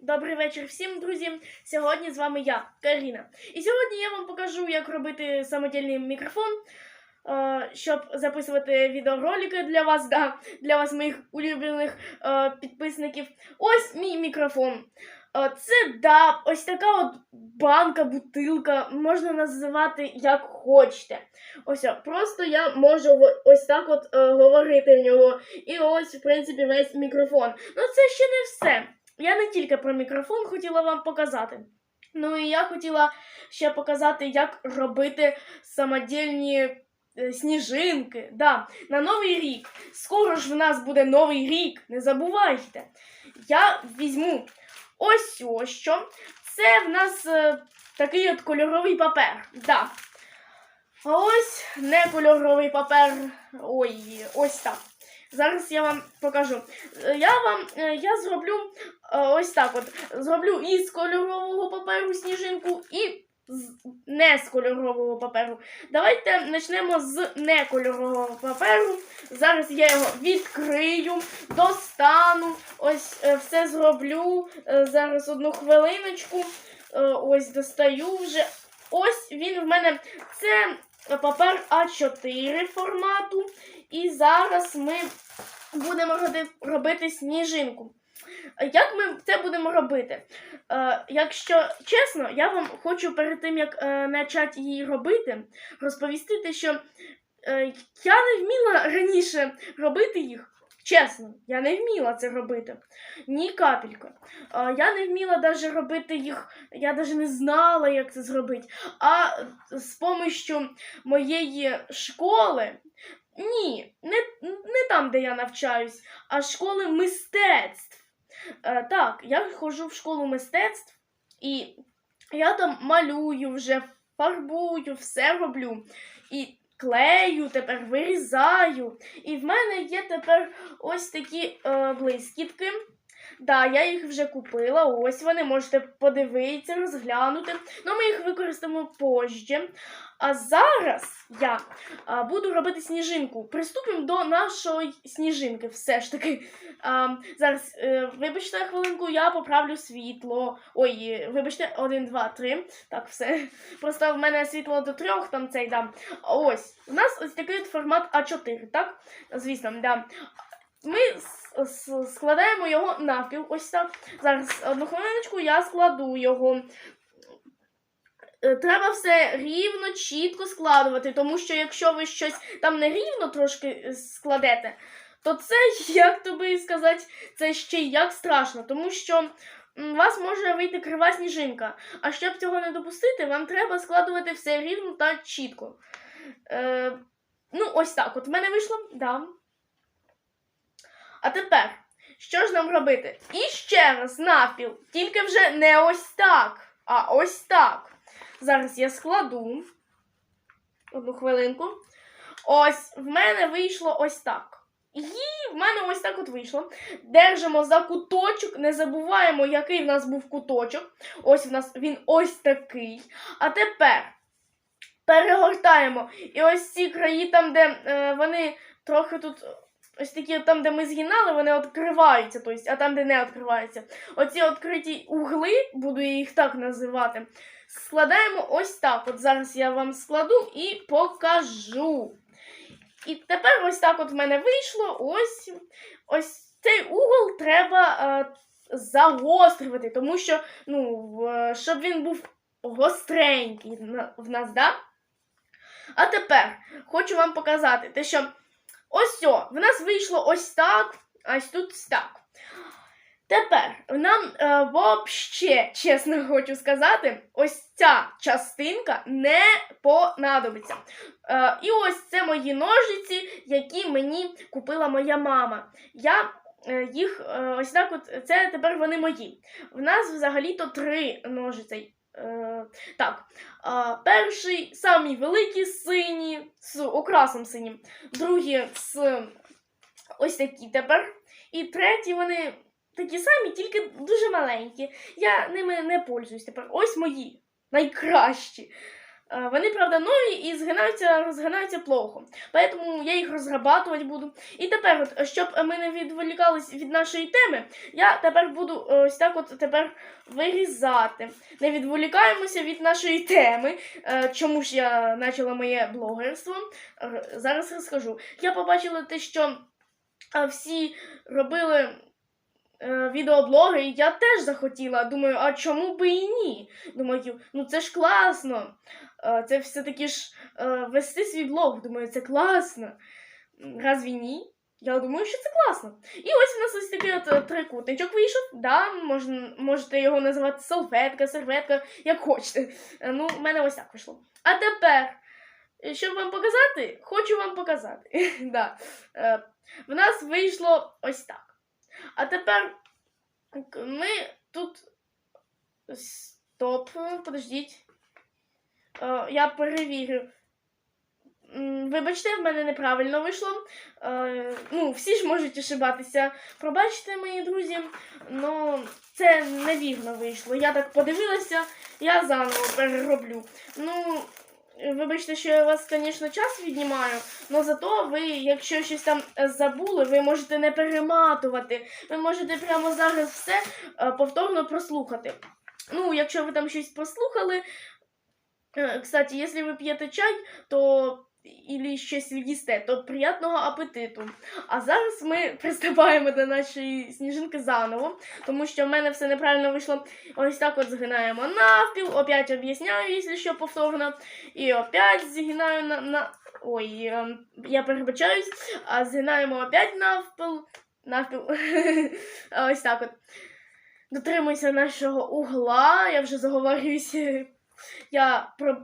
Добрий вечір всім, друзі. Сьогодні з вами я, Каріна. І сьогодні я вам покажу, як робити самодільний мікрофон, е, щоб записувати відеоролики для вас, да, для вас, моїх улюблених е, підписників. Ось мій мікрофон. Е, Це да, ось така от банка, бутилка, можна називати як хочете. Ось просто я можу ось так от говорити в нього. І ось, в принципі, весь мікрофон. Ну це ще не все. Я не тільки про мікрофон хотіла вам показати. Ну і я хотіла ще показати, як робити самодільні е, сніжинки. Да, на новий рік. Скоро ж в нас буде новий рік, не забувайте. Я візьму ось ось що. Це в нас е, такий от кольоровий папер. Да. А ось не кольоровий папер. Ой, ось так. Зараз я вам покажу. Е, Я вам е, я зроблю е, ось так от. Зроблю із кольорового паперу сніжинку і з не з кольорового паперу. Давайте почнемо з некольорового паперу. Зараз я його відкрию, достану, ось все зроблю. Зараз одну хвилиночку. Ось достаю вже. Ось він в мене. Це папер А4 формату. І зараз ми будемо робити сніжинку. Е, Як ми це будемо робити? Е, якщо чесно, я вам хочу перед тим, як е, почати її робити, розповісти, що е, я не вміла раніше робити їх. Чесно, я не вміла це робити. Ні капелька. Я не вміла навіть робити їх, я навіть не знала, як це зробити. А з помощью моєї школи, ні, не, не там, де я навчаюсь, а школи мистецтв. Е, так, я ходжу в школу мистецтв, і я там малюю вже, фарбую, все роблю. І клею, тепер вирізаю. І в мене є тепер ось такі е, блискітки. Да, я їх вже купила. Ось вони можете подивитися, розглянути. Ну, ми їх використаємо позже. А зараз я а, буду робити сніжинку. Приступимо до нашої сніжинки. Все ж таки. А, зараз, е, вибачте хвилинку, я поправлю світло. Ой, е, вибачте, один, два, три. Так, все. Просто в мене світло до трьох, там цей дам. Ось. У нас ось такий формат А4, так? Звісно, да. Ми складаємо його навпіл. Ось так. Зараз одну хвилиночку я складу його. Е, Треба все рівно, чітко складувати, тому що якщо ви щось там нерівно трошки е, складете, то це, як тобі сказати, це ще як страшно, тому що у вас може вийти крива сніжинка. А щоб цього не допустити, вам треба складувати все рівно та чітко. Е, ну, ось так. От в мене вийшло. Да. А тепер, що ж нам робити? І ще раз навпіл, тільки вже не ось так, а ось так. Зараз я складу. Одну хвилинку. Ось, в мене вийшло ось так. І в мене ось так от вийшло. Держимо за куточок, не забуваємо, який в нас був куточок. Ось в нас він ось такий. А тепер перегортаємо. І ось ці краї, там, де е, вони трохи тут. Ось такі, там, де ми згинали, вони відкриваються, тобто, а там, де не відкриваються. Оці відкриті угли, буду я їх так називати, складаємо ось так. От зараз я вам складу і покажу. І тепер ось так от в мене вийшло. Ось ось цей угол треба е, загострювати, тому що, ну, в- щоб він був гостренький в нас, да? А тепер хочу вам показати те, що ось о, в нас вийшло ось так, ось тут так. Тепер нам е, вообще, чесно хочу сказати, ось ця частинка не понадобиться. Е, і ось це мої ножиці, які мені купила моя мама. Я е, їх е, ось так от, це тепер вони мої. В нас взагалі-то три ножиці. Е, так, е, перший, самий великий синій, з окрасом синім, другі з ось такі тепер. І треті вони такі самі, тільки дуже маленькі. Я ними не пользуюсь тепер. Ось мої найкращі. Е, Вони, правда, нові і згинаються, розгинаються плохо. Поэтому я їх розрабатувати буду. І тепер, от, щоб ми не відволікались від нашої теми, я тепер буду е, ось так от тепер вирізати. Не відволікаємося від нашої теми. Е, Чому ж я почала моє блогерство? Зараз розкажу. Я побачила те, що всі робили відеоблоги, я теж захотіла. Думаю, а чому би і ні? Думаю, ну це ж класно. Е, Це все-таки ж е, вести свій блог. Думаю, це класно. Разві ні? Я думаю, що це класно. І ось у нас ось такий от е, трикутничок вийшов. Да, можна, можете його називати салфетка, серветка, як хочете. Ну, в мене ось так вийшло. А тепер, щоб вам показати, хочу вам показати. да. В нас вийшло ось так. А тепер ми тут. Стоп, подождіть. Е, Я перевірю. Вибачте, в мене неправильно вийшло. Е, ну, всі ж можуть ошибатися. Пробачте, мої друзі, але це невірно вийшло. Я так подивилася, я заново перероблю. Ну, вибачте, що я вас, звісно, час віднімаю, але зато ви, якщо щось там забули, ви можете не перематувати. Ви можете прямо зараз все е, повторно прослухати. Ну, якщо ви там щось прослухали. Е, Кстати, якщо ви п'єте чай, то і щось їсте, то приятного апетиту. А зараз ми приступаємо до нашої сніжинки заново, тому що в мене все неправильно вийшло. Ось так от згинаємо навпіл, опять об'ясняю, якщо що повторно. І опять згинаю на. на... Ой, ем, я перебачаюсь, а згинаємо опять навпіл. Навпіл. Ось так от. Дотримуйся нашого угла, я вже заговорююся. Я про...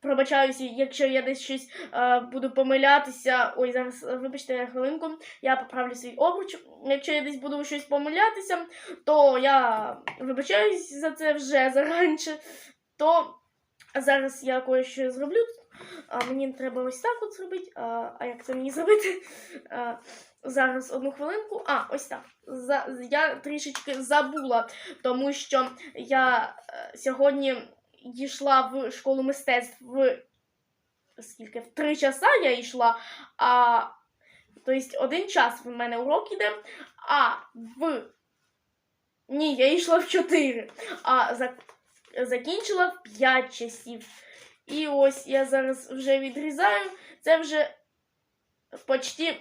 пробачаюся, якщо я десь щось е, буду помилятися. Ой, зараз е, вибачте хвилинку, я поправлю свій обруч. Якщо я десь буду щось помилятися, то я вибачаюсь за це вже заранше. То зараз я кое-що зроблю. А мені треба ось так от зробити. А, а як це мені зробити? А, зараз одну хвилинку. А, ось так. За, я трішечки забула, тому що я е, сьогодні йшла в школу мистецтв в скільки? В три часа я йшла, а тобто один час в мене урок іде, а в ні, я йшла в чотири, а за... закінчила в п'ять часів. І ось я зараз вже відрізаю. Це вже почти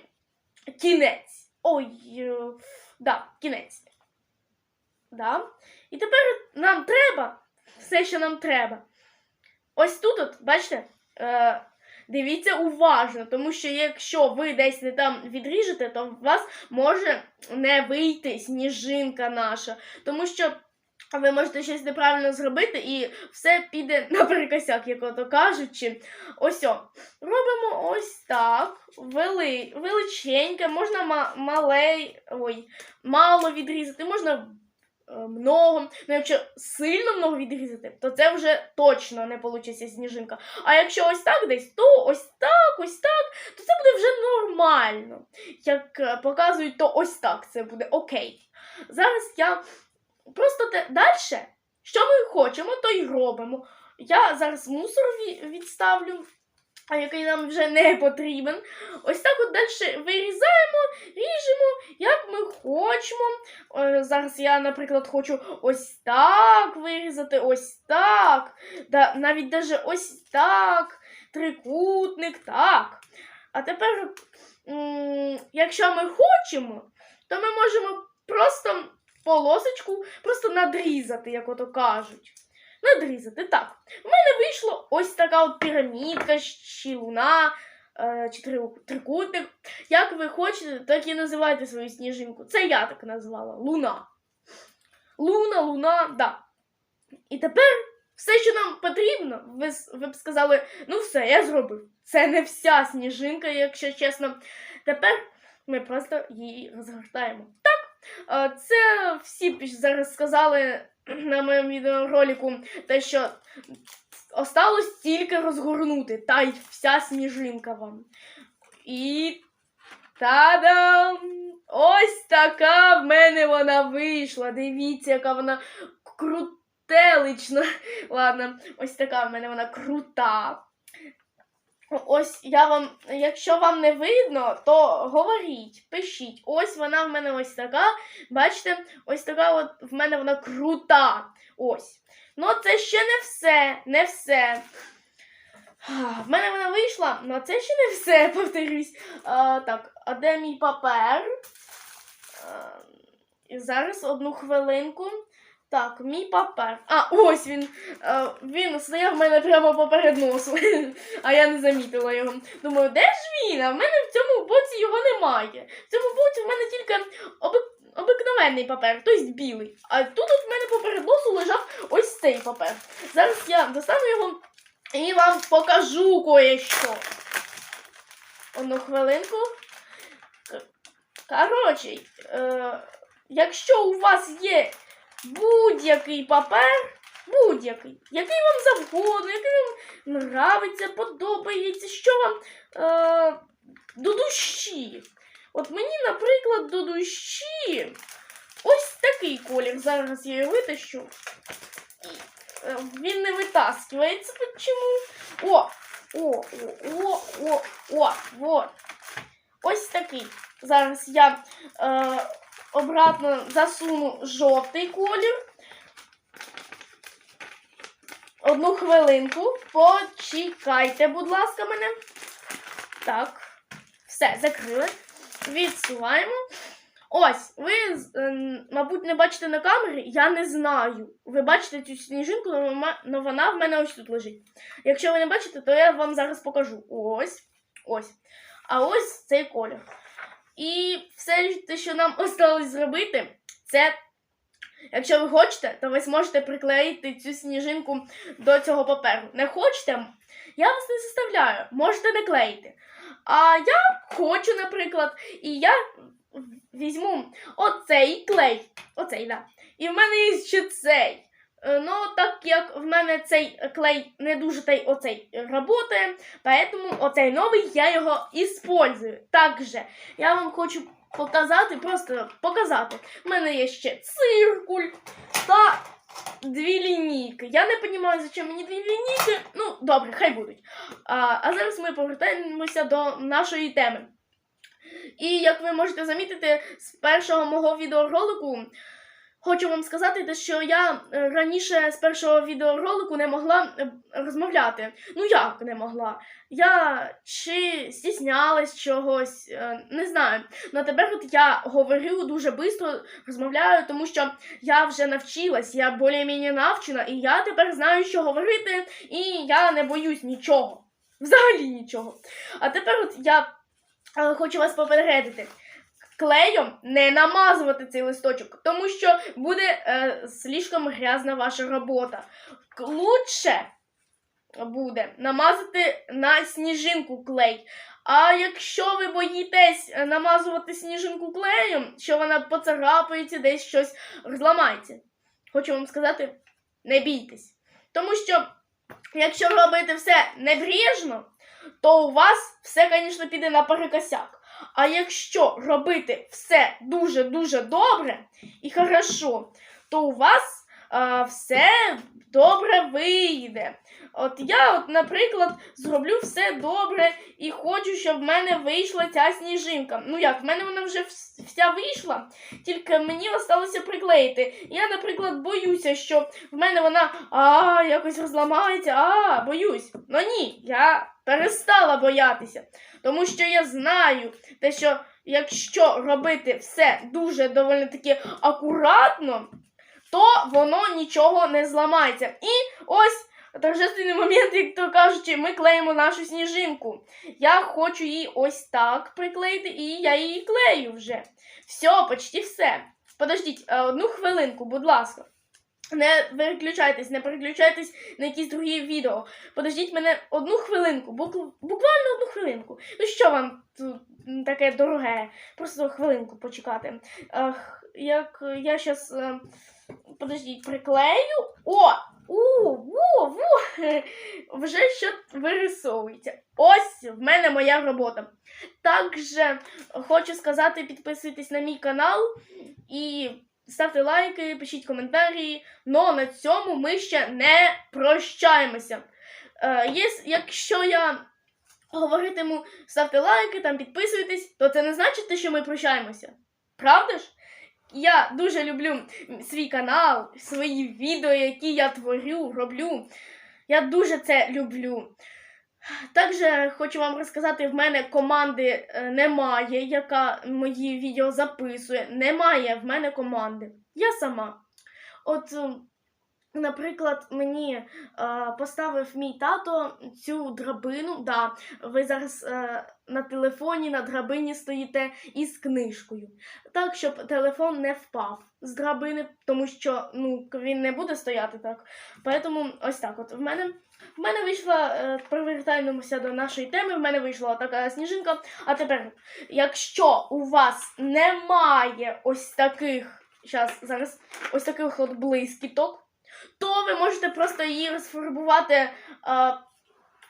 кінець. Ой, е, да, кінець. Да. І тепер нам треба все, що нам треба. Ось тут, от, бачите, е, дивіться уважно, тому що якщо ви десь не там відріжете, то у вас може не вийти сніжинка наша. Тому що ви можете щось неправильно зробити і все піде наперекосяк, як ото кажучи. Ось о. Робимо ось так. Вели, величеньке, можна ма- малей, ой, мало відрізати, можна много. Ну, якщо сильно много відрізати, то це вже точно не вийде сніжинка. А якщо ось так десь, то ось так, ось так, то це буде вже нормально. Як е, показують, то ось так це буде окей. Зараз я просто те далі, що ми хочемо, то й робимо. Я зараз мусор відставлю, який нам вже не потрібен. Ось так от далі вирізаємо, ріжемо, як ми хочемо. Е, Зараз я, наприклад, хочу ось так вирізати, ось так. Навіть даже ось так. Трикутник, так. А тепер, якщо ми хочемо, то ми можемо просто полосочку просто надрізати, як ото кажуть. Надрізати, так. У мене вийшло ось така от пірамідка, чи луна, е, чи три- трикутник. Як ви хочете, так і називайте свою сніжинку. Це я так назвала. Луна. Луна, луна, да. І тепер все, що нам потрібно, ви, ви б сказали, ну все, я зробив. Це не вся сніжинка, якщо чесно. Тепер ми просто її розгортаємо. Так, е, це всі зараз сказали на моєму відеоролику, те, що осталось тільки розгорнути, та й вся сніжинка вам. І та-дам! Ось така в мене вона вийшла. Дивіться, яка вона крутелична. Ладно, ось така в мене вона крута. Ось я вам, якщо вам не видно, то говоріть, пишіть. Ось вона в мене ось така. Бачите, ось така от в мене вона крута. Ось. Ну, це ще не все, не все. В мене вона вийшла, але це ще не все, повторюсь. А, так, а де мій папер? А, зараз одну хвилинку. Так, мій папер. А, ось він. Е, він стояв в мене прямо поперед носу, а я не замітила його. Думаю, де ж він? А в мене в цьому боці його немає. В цьому боці в мене тільки оби... обикновенний папер, тобто білий. А тут от в мене поперед носу лежав ось цей папер. Зараз я достану його і вам покажу кое-що. Одну хвилинку. Коротше, е, якщо у вас є будь-який папер, будь-який, який вам завгодно, який вам нравиться, подобається, що вам е, до душі. От мені, наприклад, до душі ось такий колір. Зараз я його витащу. Е, Він не витаскивається. Чому? О! О, о, о, о, о, вот. Ось такий. Зараз я е, обратно засуну жовтий колір. Одну хвилинку. Почекайте, будь ласка, мене. Так. Все, закрили. Відсуваємо. Ось, ви, е, мабуть, не бачите на камері, я не знаю. Ви бачите цю сніжинку, але вона в мене ось тут лежить. Якщо ви не бачите, то я вам зараз покажу. Ось. Ось. А ось цей колір. І все, те, що нам осталось зробити, це, якщо ви хочете, то ви зможете приклеїти цю сніжинку до цього паперу. Не хочете, я вас не заставляю, можете не клеїти. А я хочу, наприклад, і я візьму оцей клей. Оцей, да. І в мене є ще цей. Е, Ну, так як в мене цей клей не дуже та й оцей работає, поэтому оцей новий я його іспользую. Также я вам хочу показати, просто показати. У мене є ще циркуль та дві лінійки. Я не розумію, зачем мені дві лінійки. Ну, добре, хай будуть. А, а зараз ми повертаємося до нашої теми. І як ви можете замітити з першого мого відеоролику, хочу вам сказати, що я е, раніше з першого відеоролику не могла е, розмовляти. Ну як не могла? Я чи стіснялась чогось, е, не знаю. Ну тепер от я говорю дуже швидко, розмовляю, тому що я вже навчилась, я більш-менш навчена, і я тепер знаю, що говорити, і я не боюсь нічого. Взагалі нічого. А тепер от я хочу вас попередити. Клеєм не намазувати цей листочок, тому що буде е, слишком грязна ваша робота. Лучше буде намазати на сніжинку клей. А якщо ви боїтесь е, намазувати сніжинку клеєм, що вона поцарапається, десь щось розламається, хочу вам сказати, не бійтесь. Тому що, якщо робити все небрежно, то у вас все, звісно, піде наперекосяк. А якщо робити все дуже-дуже добре і хорошо, то у вас а, все добре вийде. От я, от, наприклад, зроблю все добре і хочу, щоб в мене вийшла ця сніжинка. Ну як, в мене вона вже вся вийшла, тільки мені осталося приклеїти. Я, наприклад, боюся, що в мене вона а, якось розламається, а, боюсь. Ну ні, я перестала боятися. Тому що я знаю, те, що якщо робити все дуже доволі таки акуратно, то воно нічого не зламається. І ось торжественний момент, як то кажучи, ми клеїмо нашу сніжинку. Я хочу її ось так приклеїти, і я її клею вже. Все, почти все. Подождіть, е, одну хвилинку, будь ласка. Не переключайтесь, не переключайтесь на якісь другі відео. Подождіть мене одну хвилинку, буквально одну хвилинку. Ну що вам тут таке дороге? Просто хвилинку почекати. Ах, як я щас. е, Подождіть, приклею. О! У, у, у, вже що вирисовується. Ось в мене моя робота. Також хочу сказати, підписуйтесь на мій канал і ставте лайки, пишіть коментарі. Но на цьому ми ще не прощаємося. Е, якщо я говоритиму, ставте лайки, там підписуйтесь, то це не значить, що ми прощаємося. Правда ж? Я дуже люблю свій канал, свої відео, які я творю, роблю. Я дуже це люблю. Також хочу вам розказати, в мене команди е, немає, яка мої відео записує. Немає в мене команди. Я сама. От, наприклад, мені е, поставив мій тато цю драбину. Да, ви зараз е, на телефоні на драбині стоїте із книжкою. Так, щоб телефон не впав з драбини, тому що ну, він не буде стояти так. Поэтому ось так. От в мене. В мене вийшла, е, повертаємося до нашої теми, в мене вийшла така сніжинка. А тепер, якщо у вас немає ось таких, щас, зараз, ось таких от блискіток, то ви можете просто її розфарбувати е,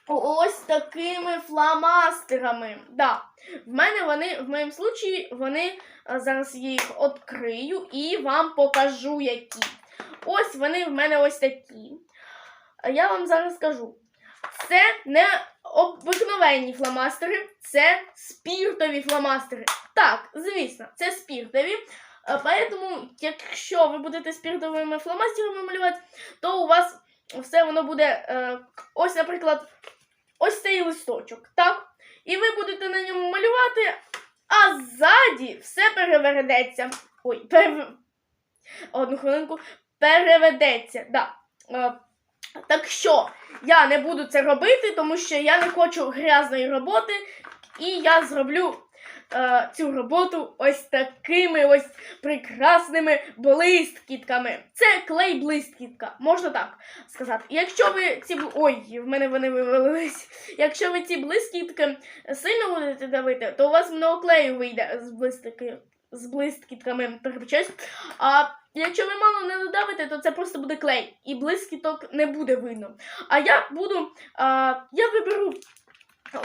ось такими фломастерами. Да. В мене вони, в моєму случаї, вони, е, зараз я їх відкрию і вам покажу, які. Ось вони в мене ось такі. Я вам зараз скажу. Це не обикновенні фломастери, це спіртові фломастери. Так, звісно, це спіртові. Поэтому, якщо ви будете спіртовими фломастерами малювати, то у вас все воно буде е, ось, наприклад, ось цей листочок. Так? І ви будете на ньому малювати, а ззаді все перевернеться. Ой, перев... одну хвилинку. Переведеться. Да. Е, так що я не буду це робити, тому що я не хочу грязної роботи, і я зроблю е, цю роботу ось такими ось прекрасними блискітками. Це клей блискітка, можна так сказати. Якщо ви ці ой, в мене вони вивалились. Якщо ви ці блискітки сильно будете давити, то у вас много клею вийде з блискітки. З блискітками, перепечусь. А якщо ви мало не додавите, то це просто буде клей, і блискіток не буде видно. А я буду, а, я виберу,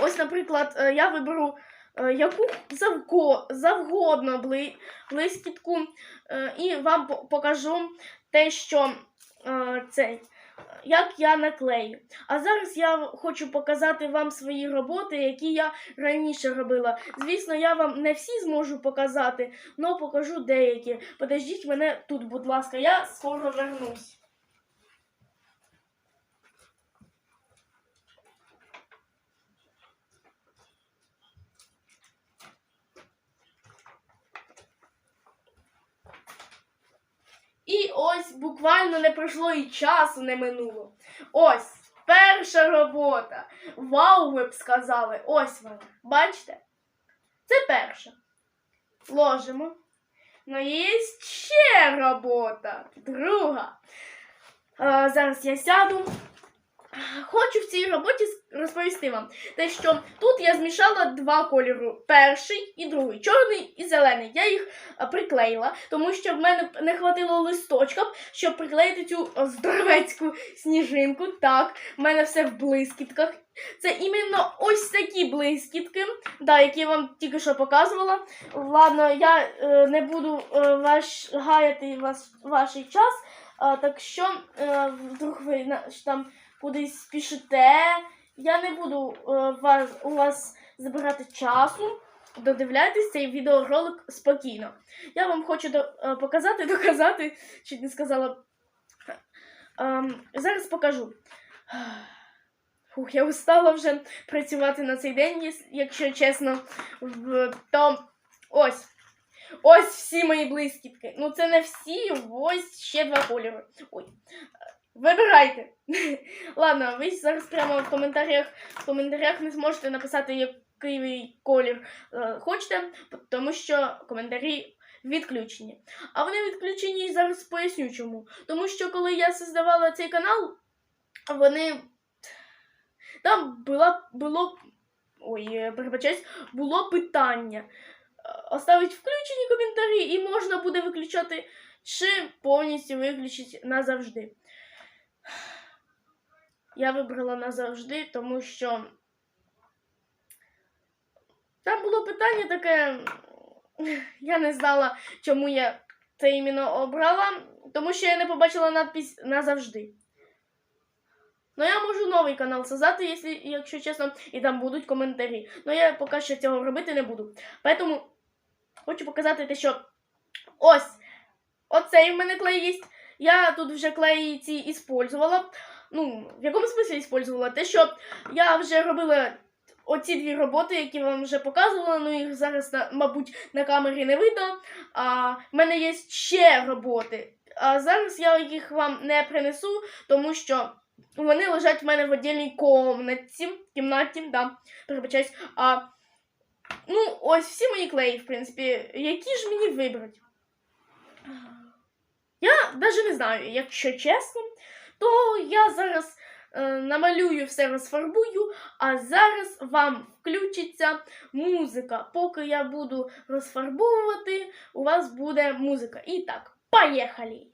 ось, наприклад, е, я виберу яку завго, завгодно бли, блискітку, е, і вам покажу те, що е, цей. Як я наклею. А зараз я хочу показати вам свої роботи, які я раніше робила. Звісно, я вам не всі зможу показати, але покажу деякі. Подождіть мене тут, будь ласка, я скоро вернусь. І ось буквально не пройшло і часу не минуло. Ось перша робота. Вау, ви б сказали. Ось вона. Бачите? Це перша. Ложимо. Ну, є ще робота. Друга. А, зараз я сяду. Хочу в цій роботі розповісти вам те, що тут я змішала два кольори: перший і другий, чорний і зелений. Я їх приклеїла, тому що в мене не хватило листочка, щоб приклеїти цю здоровецьку сніжинку. Так, в мене все в блискітках. Це іменно ось такі блискітки, да, які я вам тільки що показувала. Ладно, я е, не буду е, ваш, гаяти вас, ваш час, а, так що е, вдруг ви на, там кудись спішите. Я не буду е, вас, у вас забирати часу. Додивляйтесь цей відеоролик спокійно. Я вам хочу е, показати, доказати, чуть не сказала. Ем, зараз покажу. Фух, я устала вже працювати на цей день, якщо чесно. То ось. Ось всі мої блискітки. Ну, це не всі, ось ще два кольори. Ой. Вибирайте. Ладно, ви зараз прямо в коментарях, в коментарях не зможете написати, який колір е, хочете, тому що коментарі відключені. А вони відключені і зараз поясню чому. Тому що коли я создавала цей канал, вони. Там була, було. Ой, е, перебачаюсь, було питання. е, Оставить включені коментарі, і можна буде виключати, чи повністю виключити назавжди. Я вибрала назавжди, тому що там було питання таке. Я не знала, чому я це іменно обрала, тому що я не побачила надпись назавжди. Ну, я можу новий канал создати, якщо, якщо чесно, і там будуть коментарі. Ну я поки що цього робити не буду. Поэтому хочу показати те, що ось оцей в мене клей є. Я тут вже клей ці іспользувала. Ну, в якому смислі іспользувала? Те, що я вже робила оці дві роботи, які вам вже показувала, ну їх зараз, мабуть, на камері не видно. А в мене є ще роботи. А зараз я їх вам не принесу, тому що вони лежать в мене в віддільній комнаті, кімнаті, да, перебачаюсь. А, ну, ось всі мої клеї, в принципі, які ж мені вибрати? Я навіть не знаю, якщо чесно, то я зараз е, намалюю все розфарбую, а зараз вам включиться музика. Поки я буду розфарбовувати, у вас буде музика. І так, поїхали!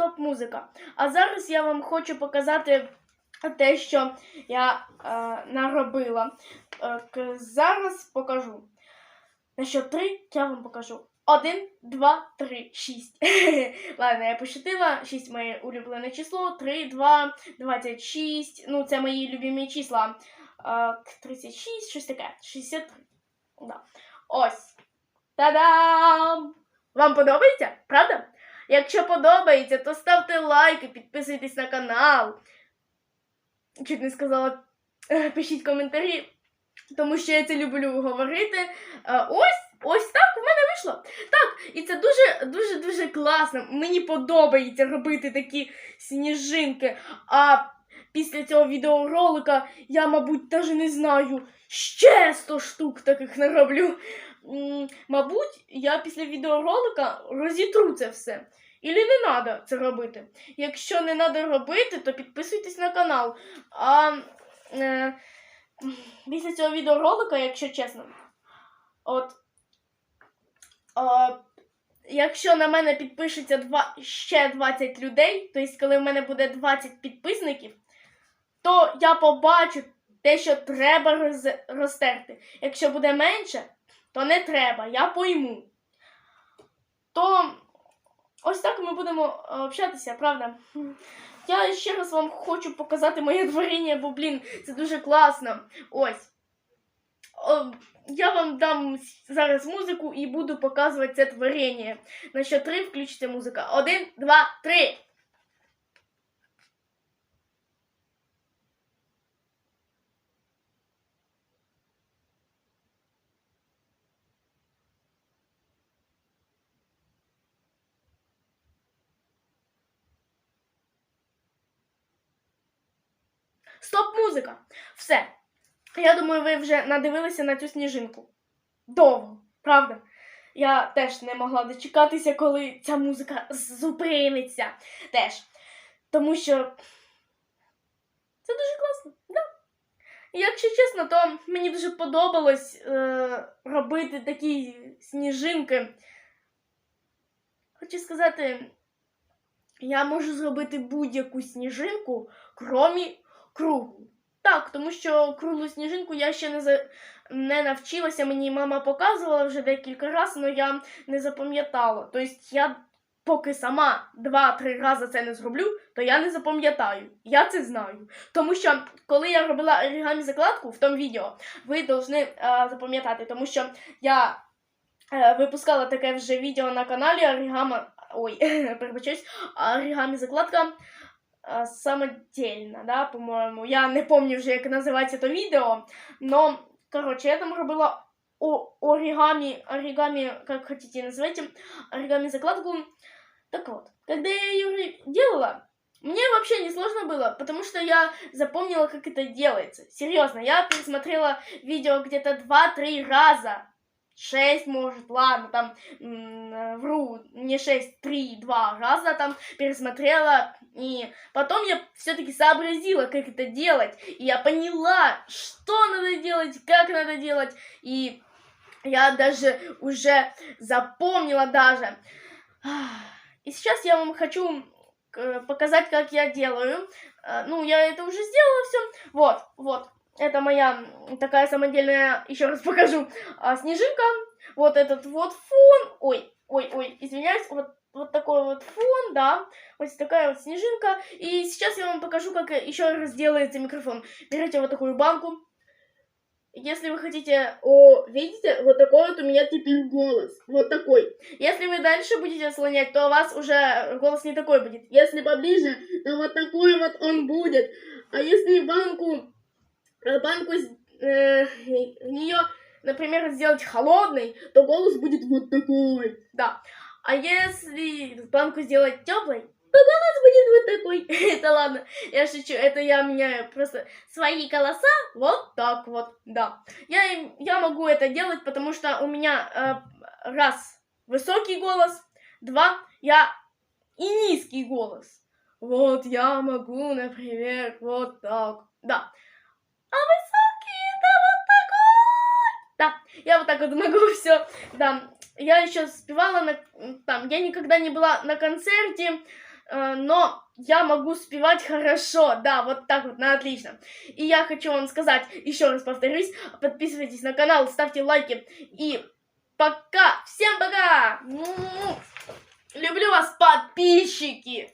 Стоп музика. А зараз я вам хочу показати те, що я е, наробила. Е, зараз покажу. На що три я вам покажу. Один, два, три, шість. Ладно, я пошутила. Шість моє улюблене число. Три, два, двадцять шість. Ну, це мої любимі числа. Е, 36, щось таке. 63. Да. Ось. Та-дам! Вам подобається? Правда? Якщо подобається, то ставте лайки, підписуйтесь на канал. Чуть не сказала, е, пишіть коментарі, тому що я це люблю говорити. Е, Ось, ось так у мене вийшло. Так, і це дуже, дуже, дуже класно. Мені подобається робити такі сніжинки. А після цього відеоролика я, мабуть, навіть не знаю, ще 100 штук таких нароблю. М, Мабуть, я після відеоролика розітру це все. Ілі не треба це робити. Якщо не треба робити, то підписуйтесь на канал. А е, після цього відеоролика, якщо чесно, от е, якщо на мене підпишеться два, ще 20 людей, тобто коли в мене буде 20 підписників, то я побачу те, що треба роз, розтерти. Якщо буде менше, то не треба, я пойму. То ось так ми будемо е, общатися, правда? Я ще раз вам хочу показати моє творіння, бо, блін, це дуже класно. Ось. Я вам дам зараз музику і буду показувати це творіння. На що три включиться музика. Один, два, три. Стоп, музика. Все. Я думаю, ви вже надивилися на цю сніжинку. Довго, правда? Я теж не могла дочекатися, коли ця музика зупиниться. Теж. Тому що це дуже класно. Да. Якщо чесно, то мені дуже подобалось е, робити такі сніжинки. Хочу сказати, я можу зробити будь-яку сніжинку, крім кругу. Так, тому що круглу сніжинку я ще не, за... не навчилася, мені мама показувала вже декілька разів, але я не запам'ятала. Тобто я поки сама два-три рази це не зроблю, то я не запам'ятаю. Я це знаю. Тому що коли я робила оригамі закладку в тому відео, ви повинні е, запам'ятати, тому що я е, випускала таке вже відео на каналі оригама. Ой, перебачусь, оригамі закладка е, самодільна, да, по-моєму. Я не пам'ятаю вже, як називається то відео. Но, коротше, я там робила о- оригами, оригами, как хотите называйте, оригами закладку. Так вот, когда я ее делала, мне вообще не сложно было, потому что я запомнила, как это делается. Серьезно, я пересмотрела видео где-то 2-3 раза. 6, может, ладно, там, м, э, вру, не 6, 3, 2 раза там пересмотрела. и потом я все-таки сообразила, как это делать. И я поняла, что надо делать, как надо делать. И я даже уже запомнила даже. И сейчас я вам хочу показать, как я делаю. Э, Ну, я это уже сделала все. Вот, вот. Это моя такая самодельная, еще раз покажу, а, снежинка. Вот этот вот фон. Ой, ой, ой, извиняюсь. Вот, вот такой вот фон, да. Вот такая вот снежинка. И сейчас я вам покажу, как еще раз делается микрофон. Берете вот такую банку. Если вы хотите, о, видите, вот такой вот у меня теперь голос, вот такой. Если вы дальше будете слонять, то у вас уже голос не такой будет. Если поближе, то вот такой вот он будет. А если банку, э, банку, э, нее, например, сделать холодный, то голос будет вот такой. Да. А если банку сделать теплой, то голос будет вот такой. Это ладно, я шучу, это я меняю просто свои голоса вот так вот, да. Я, я могу это делать, потому что у меня э, раз высокий голос, два я и низкий голос. Вот я могу, например, вот так, да. А высокий это вот такой. Да, я вот так вот могу все, да. Я еще спевала на, там, я никогда не была на концерте, э, но я могу спевать хорошо, да, вот так вот, на отлично. И я хочу вам сказать, еще раз повторюсь, подписывайтесь на канал, ставьте лайки. И пока, всем пока! Люблю вас, подписчики!